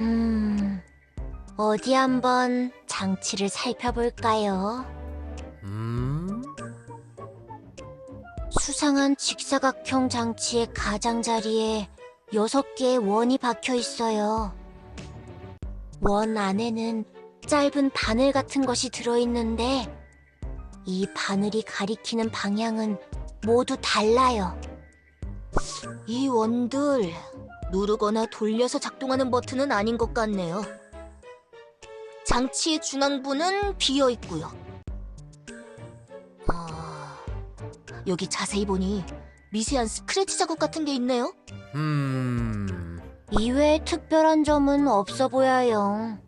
음, 어디 한번 장치를 살펴볼까요? 음? 수상한 직사각형 장치의 가장자리에 여섯 개의 원이 박혀 있어요. 원 안에는 짧은 바늘 같은 것이 들어있는데 이 바늘이 가리키는 방향은 모두 달라요. 이 원들 누르거나 돌려서 작동하는 버튼은 아닌 것 같네요. 장치의 중앙부는 비어 있고요. 아, 여기 자세히 보니 미세한 스크래치 자국 같은 게 있네요. 음... 이외에 특별한 점은 없어 보여요.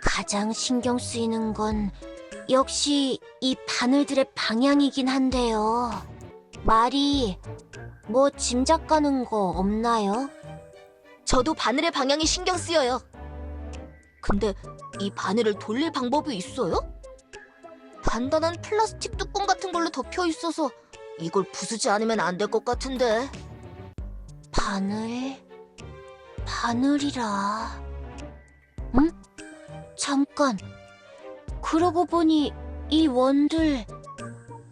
가장 신경 쓰이는 건 역시 이 바늘들의 방향이긴 한데요. 말이 뭐 짐작 가는 거 없나요? 저도 바늘의 방향이 신경 쓰여요. 근데 이 바늘을 돌릴 방법이 있어요? 단단한 플라스틱 뚜껑 같은 걸로 덮여 있어서 이걸 부수지 않으면 안 될 것 같은데. 바늘, 바늘이라. 응? 잠깐. 그러고 보니 이 원들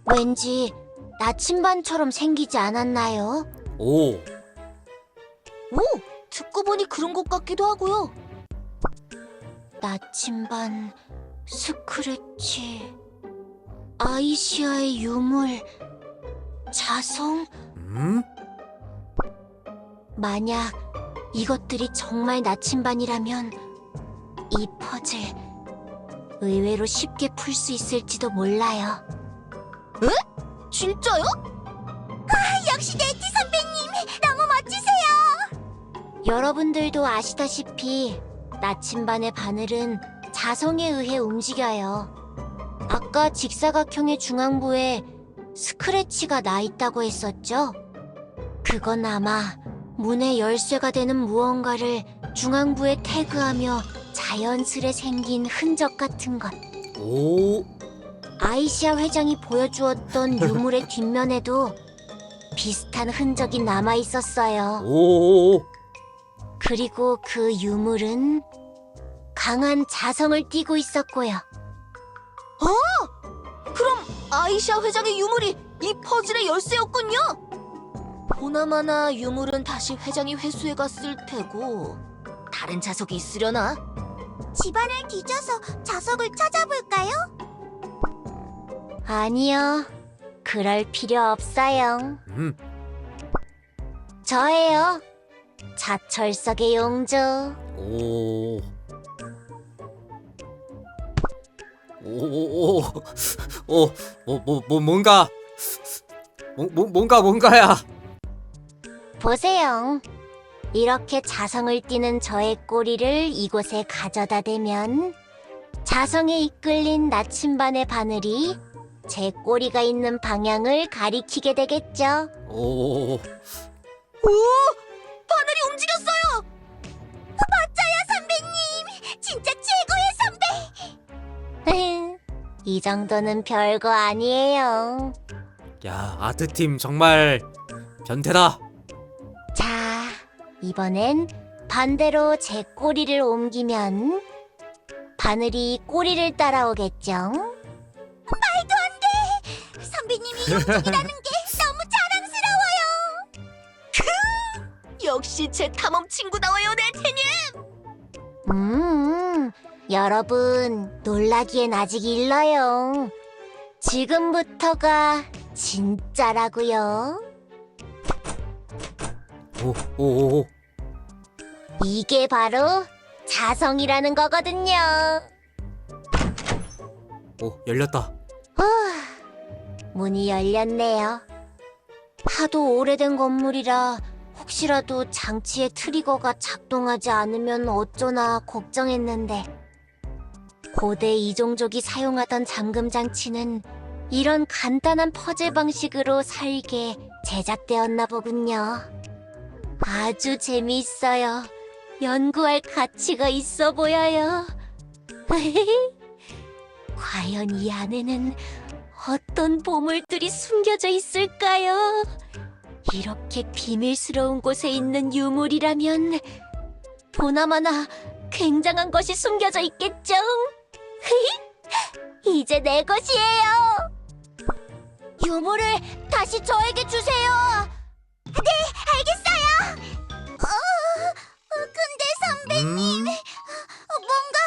왠지 나침반처럼 생기지 않았나요? 오! 오, 듣고 보니 그런 것 같기도 하고요. 나침반, 스크래치, 아이시아의 유물, 자성? 음? 만약 이것들이 정말 나침반이라면 이 퍼즐 의외로 쉽게 풀 수 있을지도 몰라요. 에? 진짜요? 아, 역시 네티 선배님 너무 멋지세요. 여러분들도 아시다시피 나침반의 바늘은 자성에 의해 움직여요. 아까 직사각형의 중앙부에 스크래치가 나 있다고 했었죠? 그건 아마 문의 열쇠가 되는 무언가를 중앙부에 태그하며 자연스레 생긴 흔적 같은 것. 오! 아이시아 회장이 보여주었던 유물의 뒷면에도 비슷한 흔적이 남아 있었어요. 오! 그리고 그 유물은 강한 자성을 띠고 있었고요. 어? 그럼 아이시아 회장의 유물이 이 퍼즐의 열쇠였군요. 보나마나 유물은 다시 회장이 회수해 갔을 테고 다른 자석이 있으려나? 집안을 뒤져서 자석을 찾아볼까요? 아니요. 그럴 필요 없어요. 음, 저예요. 자철석의 용주. 오. 오, 오, 오, 뭐, 뭐, 뭐, 뭔가, 뭐, 뭐, 뭔가, 뭔가야. 보세요. 이렇게 자성을 띠는 저의 꼬리를 이곳에 가져다 대면 자성에 이끌린 나침반의 바늘이 제 꼬리가 있는 방향을 가리키게 되겠죠. 오, 오! 바늘이 움직였어요! 맞아요, 선배님! 진짜 최고의 선배! 이 정도는 별거 아니에요. 야, 아트팀 정말 변태다. 자, 이번엔 반대로 제 꼬리를 옮기면 바늘이 꼬리를 따라오겠죠? 용종이라는 게 너무 자랑스러워요! 역시 제 탐험 친구다워요, 네테님! 음, 여러분, 놀라기엔 아직 일러요. 지금부터가 진짜라고요. 오, 오, 오, 이게 바로 자성이라는 거거든요. 오, 열렸다. 문이 열렸네요. 하도 오래된 건물이라 혹시라도 장치의 트리거가 작동하지 않으면 어쩌나 걱정했는데 고대 이종족이 사용하던 잠금 장치는 이런 간단한 퍼즐 방식으로 살게 제작되었나 보군요. 아주 재미있어요. 연구할 가치가 있어 보여요. 과연 이 안에는 어떤 보물들이 숨겨져 있을까요? 이렇게 비밀스러운 곳에 있는 유물이라면 보나마나 굉장한 것이 숨겨져 있겠죠. 이제 내 것이에요. 유물을 다시 저에게 주세요. 네, 알겠어요. 어, 어, 근데 선배님, 음, 뭔가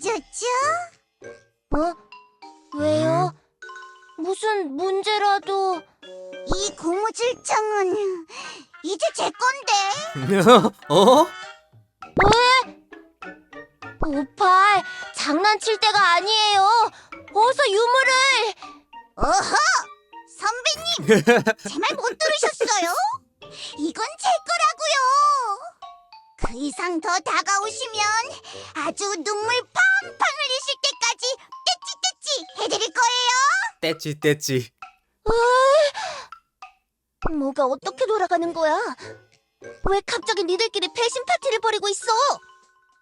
어쩌면 좋죠? 어? 왜요? 무슨 문제라도 이 고무줄청은 이제 제 건데 어? 오팔 장난칠 때가 아니에요 어서 유물을 어허 선배님 제 말 못 들으셨어요? 그 이상 더 다가오시면 아주 눈물 팡팡 흘리실 때까지 떼찌떼찌 해드릴 거예요 떼찌 떼찌. 뭐가 어떻게 돌아가는 거야? 왜 갑자기 니들끼리 배신 파티를 벌이고 있어?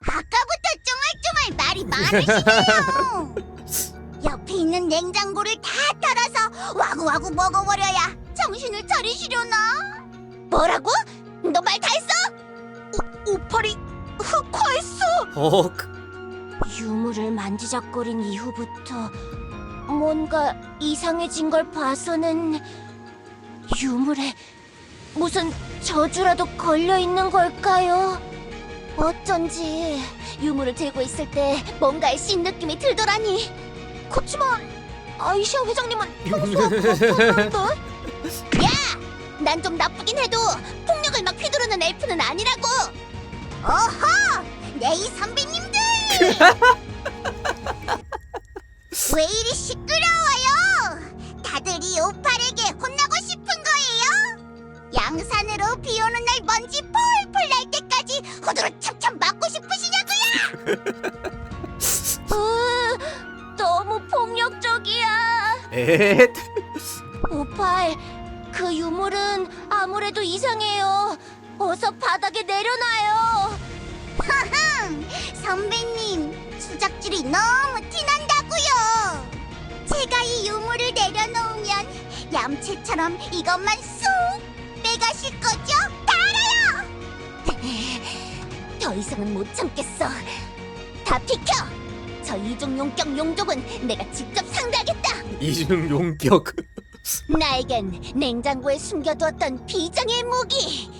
아까부터 쫑알쫑알 말이 많으시네요. 옆에 있는 냉장고를 다 털어서 와구와구 먹어버려야 정신을 차리시려나? 뭐라고? 너 말 다 했어? 오, 오팔이 흑화했어. 어, 그- 유물을 만지작거린 이후부터 뭔가 이상해진 걸 봐서는 유물에 무슨 저주라도 걸려 있는 걸까요? 어쩐지 유물을 들고 있을 때 뭔가에 씬 느낌이 들더라니. 그치만 아이시아 회장님은 평소와 바쁜데? 야, 난 좀 나쁘긴 해도 폭력을 막 휘두르는 엘프는 아니라고. 어허, 내이 선배님들. 왜 이리 시끄러워요? 다들 이 오팔에게 혼나고 싶은 거예요? 양산으로 비 오는 날 먼지 폴폴 날 때까지 후드로 참참 맞고 싶으시냐고요? 으, 너무 폭력적이야. 에? 오팔, 그 유물은 아무래도 이상해요. 어서 바닥에 내려놔요. 하흠, 선배님, 수작질이 너무 티난다고요. 제가 이 유물을 내려놓으면 얌체처럼 이것만 쏙 빼가실 거죠? 다 알아요. 더 이상은 못 참겠어. 다 비켜. 저 이중 용격 용족은 내가 직접 상대하겠다. 이중 용격. 나에겐 냉장고에 숨겨두었던 비장의 무기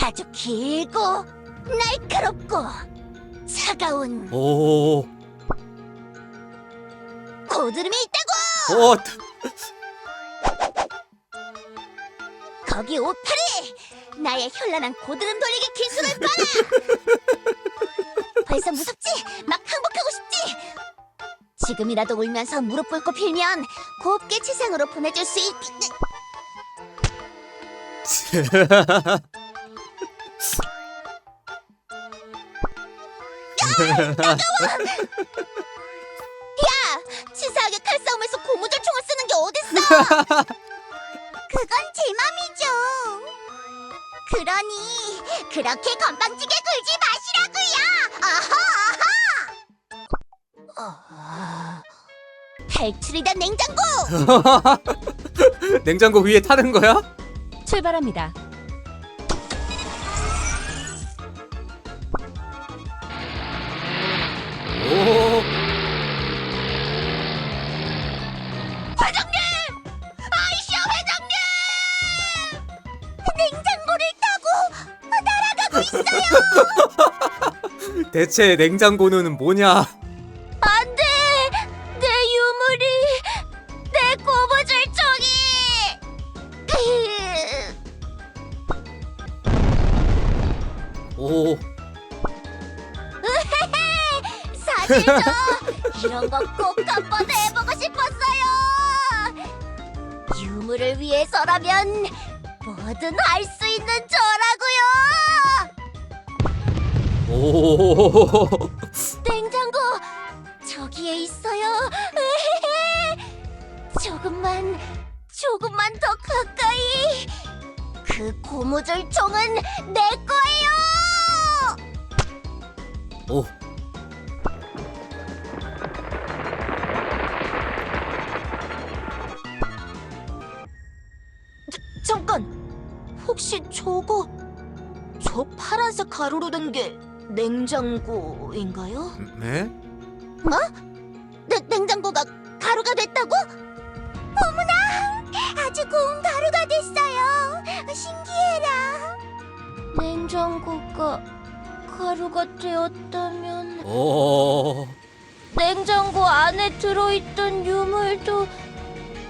아주 길고 날카롭고 차가운 오, 고드름이 있다고 오, 거기 오파리 나의 현란한 고드름 돌리기 기술을 봐라 벌써 무섭지? 막 항복하고 싶지? 지금이라도 울면서 무릎 꿇고 빌면 곱게 지상으로 보내줄 수 있... 야! 치사하게 칼싸움에서 고무줄 총을 쓰는 게 어딨어! 그건 제 맘이죠. 그러니 그렇게 건방지게 굴지 마시라고요. 아하 아하. 탈출이다 냉장고. 냉장고 위에 타는 거야? 출발합니다. 대체 냉장고는 뭐냐? 안 돼! 내 유물이! 내 고무줄총이! 오, 사실죠! 이런 거 꼭 한번 해보고 싶었어요! 유물을 위해서라면 뭐든 할 수 있는 저라고요! 오, 냉장고 저기에 있어요. 조금만 조금만 더 가까이. 그 고무줄 총은 내 거예요. 오, 잠깐. 혹시 저거 저 파란색 가루로 된 게 냉장고인가요? 네? 네, 냉장고가 가루가 됐다고? 어머나! 아주 고운 가루가 됐어요. 신기해라. 냉장고가 가루가 되었다면 오. 냉장고 안에 들어있던 유물도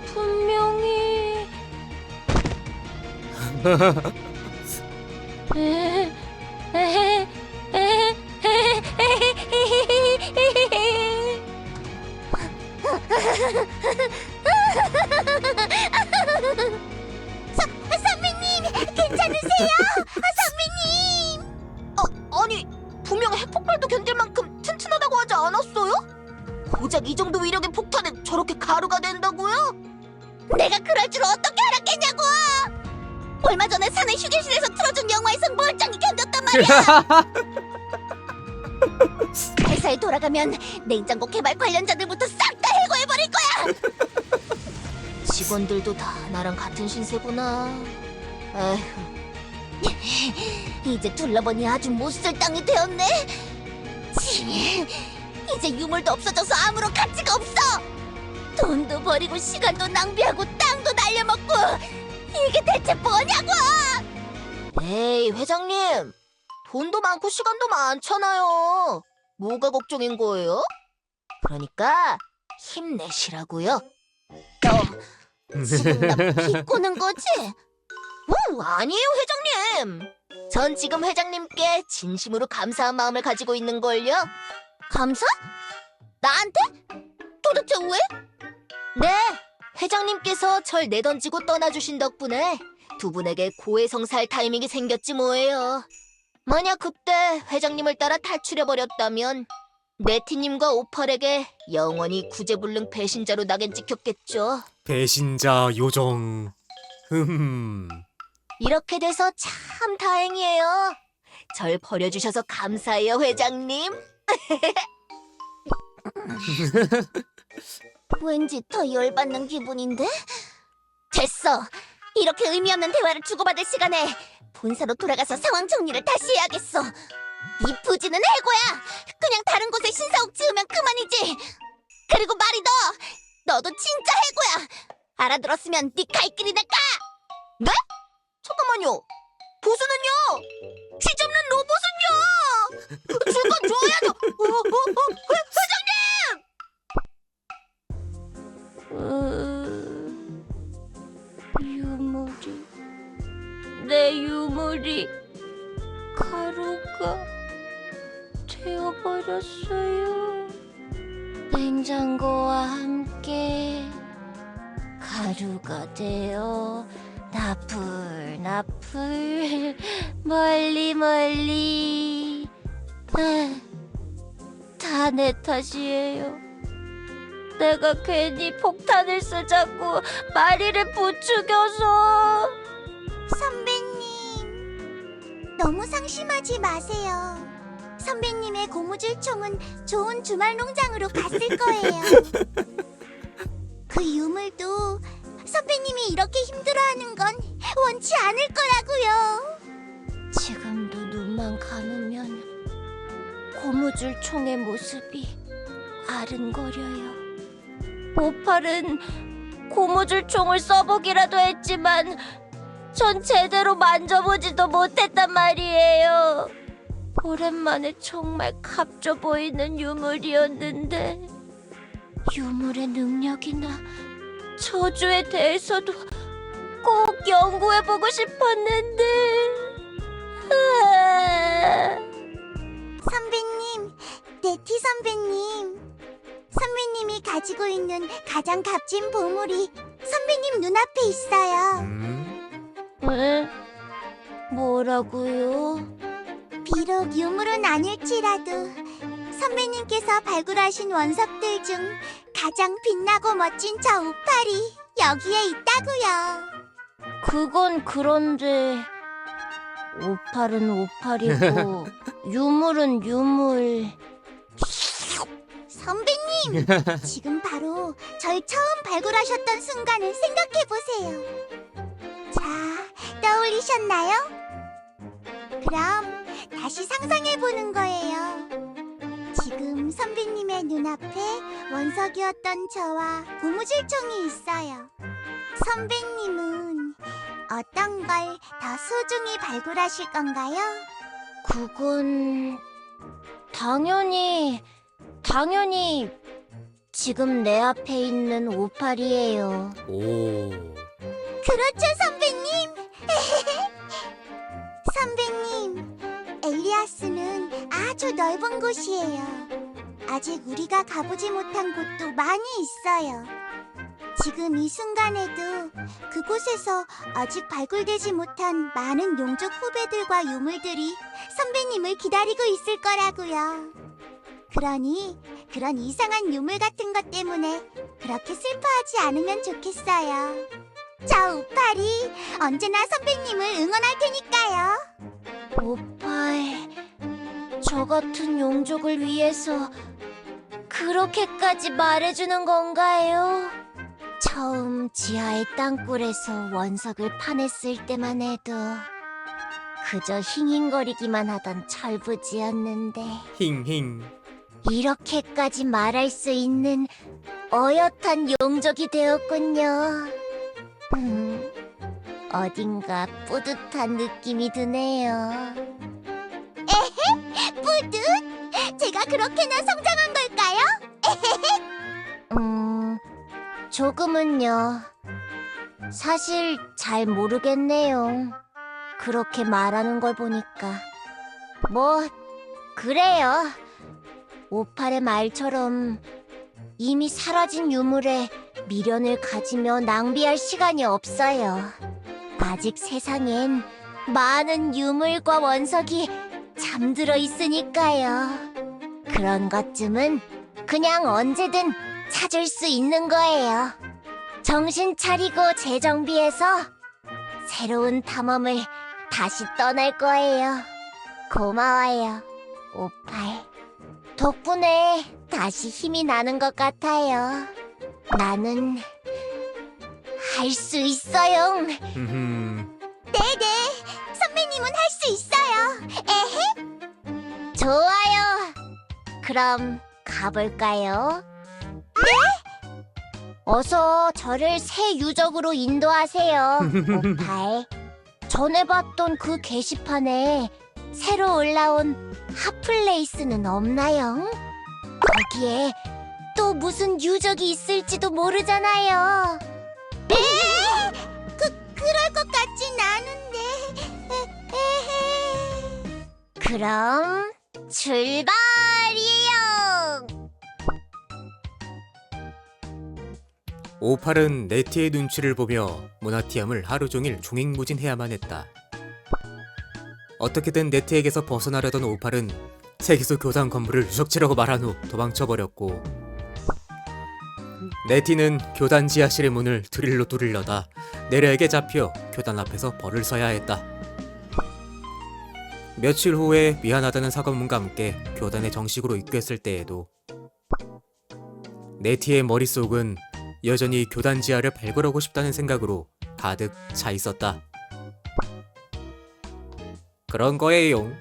분명히 에, 에, 에, 선배님 괜찮으세요? 선배님 아, 아니 분명 핵폭발도 견딜 만큼 튼튼하다고 하지 않았어요? 고작 이 정도 위력의 폭탄에 저렇게 가루가 된다고요? 내가 그럴 줄 어떻게 알았겠냐고! 얼마 전에 사내 휴게실에서 틀어준 영화에선 멀쩡히 견뎠단 말이야! 회사에 돌아가면 냉장고 개발 관련자들부터 싹 다 해고해버릴 거야! 직원들도 다 나랑 같은 신세구나. 에휴. 이제 둘러보니 아주 못 쓸 땅이 되었네. 치, 이제 유물도 없어져서 아무런 가치가 없어. 돈도 버리고 시간도 낭비하고 땅도 날려먹고 이게 대체 뭐냐고! 에이 회장님, 돈도 많고 시간도 많잖아요. 뭐가 걱정인 거예요? 그러니까 힘내시라고요. 너 지금 나 비꼬는 거지? 어, 아니에요, 회장님. 전 지금 회장님께 진심으로 감사한 마음을 가지고 있는 걸요. 감사? 나한테? 도대체 왜? 네, 회장님께서 절 내던지고 떠나주신 덕분에 두 분에게 고해성사할 타이밍이 생겼지 뭐예요. 만약 그때 회장님을 따라 탈출해버렸다면 네티님과 오펄에게 영원히 구제불능 배신자로 낙인 찍혔겠죠. 배신자 요정. 흠. 이렇게 돼서 참 다행이에요. 절 버려주셔서 감사해요, 회장님. 왠지 더 열받는 기분인데? 됐어. 이렇게 의미 없는 대화를 주고받을 시간에 본사로 돌아가서 상황 정리를 다시 해야겠어. 이 부지는 해고야. 그냥 다른 곳에 신사옥 지으면 그만이지. 그리고 말이 더, 너도 진짜 해고야. 알아들었으면 네 갈 길이나 가. 네? 잠깐만요. 보수는요? 쥐 잡는 로봇은요? 줄 건 줘야죠. 어, 어, 어, 회, 회장님! 유물이 내 유물이 가루가 되어버렸어요. 냉장고와 함께 가루가 되어 나풀 나풀 멀리 멀리 다 내 탓이에요 내가 괜히 폭탄을 쓰자고 마리를 부추겨서 선배님, 너무 상심하지 마세요. 선배님의 고무줄 총은 좋은 주말 농장으로 갔을 거예요. 그 유물도 선배님이 이렇게 힘들어하는 건 원치 않을 거라고요. 지금도 눈만 감으면 고무줄 총의 모습이 아른거려요. 오팔은 고무줄 총을 써보기라도 했지만 전 제대로 만져보지도 못했단 말이에요. 오랜만에 정말 값져 보이는 유물이었는데 유물의 능력이나 저주에 대해서도 꼭 연구해보고 싶었는데 아... 선배님, 네티 선배님. 선배님이 가지고 있는 가장 값진 보물이 선배님 눈앞에 있어요. 음. 에? 뭐라고요? 비록 유물은 아닐지라도 선배님께서 발굴하신 원석들 중 가장 빛나고 멋진 저 우팔이 여기에 있다고요. 그건 그런데 오팔은 오팔이고 유물은 유물 선배님, 지금 바로 절 처음 발굴하셨던 순간을 생각해 보세요. 자, 떠올리 들으셨나요? 그럼 다시 상상해 보는 거예요. 지금 선배님의 눈앞에 원석이었던 저와 고무줄총이 있어요. 선배님은 어떤 걸 더 소중히 발굴하실 건가요? 그건 당연히 당연히 지금 내 앞에 있는 오팔이에요. 오. 그렇죠, 선배님. 선배님, 엘 리아스는 아주 넓은 곳이에요. 아직 우리가 가보지 못한 곳도 많이 있어요. 지금 이 순간에도 그곳에서 아직 발굴되지 못한 많은 용족 후배들과 유물들이 선배님을 기다리고 있을 거라고요. 그러니 그런 이상한 유물 같은 것 때문에 그렇게 슬퍼하지 않으면 좋겠어요. 저 우팔이 언제나 선배님을 응원할 테니까요. 오팔, 저 같은 용족을 위해서 그렇게까지 말해주는 건가요? 처음 지하의 땅굴에서 원석을 파냈을 때만 해도 그저 힝힝거리기만 하던 철부지였는데 힝힝. 이렇게까지 말할 수 있는 어엿한 용족이 되었군요. 음, 어딘가 뿌듯한 느낌이 드네요. 제가 그렇게나 성장한 걸까요? 음, 조금은요. 사실 잘 모르겠네요. 그렇게 말하는 걸 보니까. 뭐, 그래요. 오팔의 말처럼 이미 사라진 유물에 미련을 가지며 낭비할 시간이 없어요. 아직 세상엔 많은 유물과 원석이 잠들어 있으니까요. 그런 것쯤은 그냥 언제든 찾을 수 있는 거예요. 정신 차리고 재정비해서 새로운 탐험을 다시 떠날 거예요. 고마워요, 오팔. 덕분에 다시 힘이 나는 것 같아요. 나는 할 수 있어요. 네네, 선배님은 할 수 있어요. 에헤, 좋아요. 그럼 가볼까요? 네? 어서 저를 새 유적으로 인도하세요. 오팔. 전에 봤던 그 게시판에 새로 올라온 핫플레이스는 없나요? 거기에 또 무슨 유적이 있을지도 모르잖아요. 네, 그 그럴 것 같진 않은데. 그럼 출발 오팔은 네티의 눈치를 보며 모나티엄을 하루 종일 종횡무진해야만 했다. 어떻게든 네티에게서 벗어나려던 오팔은 세계수 교단 건물을 유적지라고 말한 후 도망쳐버렸고 네티는 교단 지하실의 문을 드릴로 뚫으려다 네레에게 잡혀 교단 앞에서 벌을 서야 했다. 며칠 후에 미안하다는 사과문과 함께 교단에 정식으로 입교했을 때에도 네티의 머릿속은 여전히 교단 지하를 발굴하고 싶다는 생각으로 가득 차 있었다. 그런 거예요.